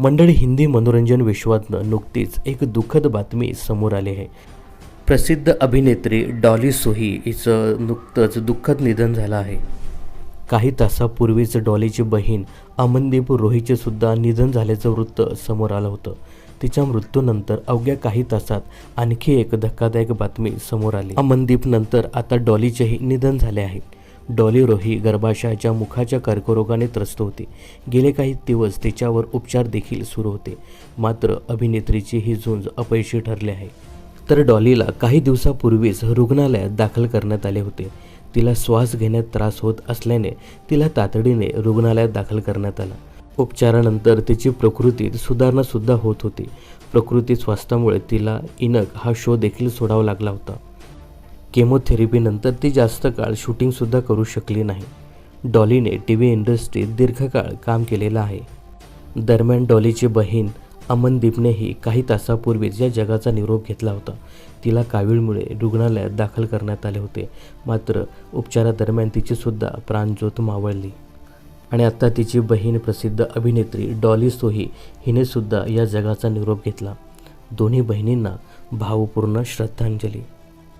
मंडळी हिंदी मनोरंजन विश्वातनं नुकतीच एक दुःखद बातमी समोर आली आहे. प्रसिद्ध अभिनेत्री डॉली सोही हिचं नुकतंच दुःखद निधन झालं आहे. काही तासापूर्वीच डॉलीची बहीण अमनदीप रोहीचे सुद्धा निधन झाल्याचं वृत्त समोर आलं होतं. तिच्या मृत्यूनंतर अवघ्या काही तासात आणखी एक धक्कादायक बातमी समोर आली. अमनदीप नंतर आता डॉलीचेही निधन झाले आहे. डॉली रोही गर्भाशयाच्या मुखाच्या कर्करोगाने त्रस्त होती. गेले काही दिवस तिच्यावर उपचार देखील सुरू होते. मात्र अभिनेत्रीची ही झुंज अपयशी ठरली आहे. तर डॉलीला काही दिवसापूर्वीच रुग्णालयात दाखल करण्यात आले होते. तिला श्वास घेण्यात त्रास होत असल्याने तिला तातडीने रुग्णालयात दाखल करण्यात आला. उपचारानंतर तिची प्रकृतीत सुधारणासुद्धा होत होती. प्रकृती स्वास्थ्यामुळे तिला इनक हा शो देखील सोडावा लागला होता. केमोथेरपीनंतर ती जास्त काळ शूटिंगसुद्धा करू शकली नाही. डॉलीने टी व्ही इंडस्ट्रीत दीर्घकाळ काम केलेलं आहे. दरम्यान डॉलीची बहीण अमनदीपनेही काही तासापूर्वीच या जगाचा निरोप घेतला होता. तिला कावीळमुळे रुग्णालयात दाखल करण्यात आले होते. मात्र उपचारादरम्यान तिचीसुद्धा प्राणज्योत मावळली. आणि आत्ता तिची बहीण प्रसिद्ध अभिनेत्री डॉली सोही हिनेसुद्धा या जगाचा निरोप घेतला. दोन्ही बहिणींना भावपूर्ण श्रद्धांजली.